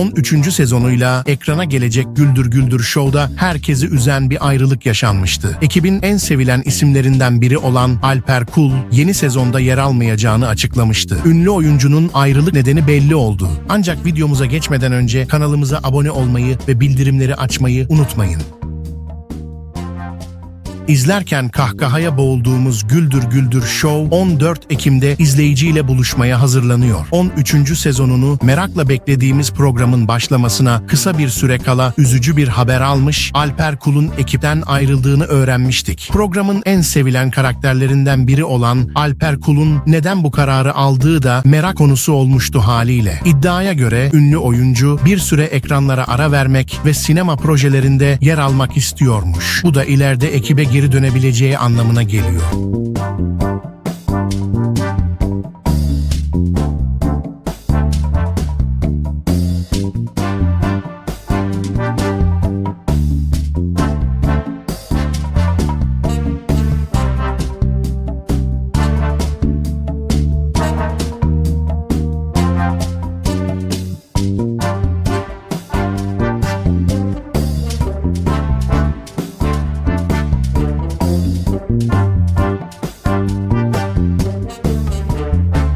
13. sezonuyla ekrana gelecek Güldür Güldür Show'da herkesi üzen bir ayrılık yaşanmıştı. Ekibin en sevilen isimlerinden biri olan Alper Kul, yeni sezonda yer almayacağını açıklamıştı. Ünlü oyuncunun ayrılık nedeni belli oldu. Ancak videomuza geçmeden önce kanalımıza abone olmayı ve bildirimleri açmayı unutmayın. İzlerken kahkahaya boğulduğumuz Güldür Güldür Show 14 Ekim'de izleyiciyle buluşmaya hazırlanıyor. 13. sezonunu merakla beklediğimiz programın başlamasına kısa bir süre kala üzücü bir haber almış, Alper Kul'un ekipten ayrıldığını öğrenmiştik. Programın en sevilen karakterlerinden biri olan Alper Kul'un neden bu kararı aldığı da merak konusu olmuştu haliyle. İddiaya göre ünlü oyuncu bir süre ekranlara ara vermek ve sinema projelerinde yer almak istiyormuş. Bu da ileride ekibe geri dönebileceği anlamına geliyor.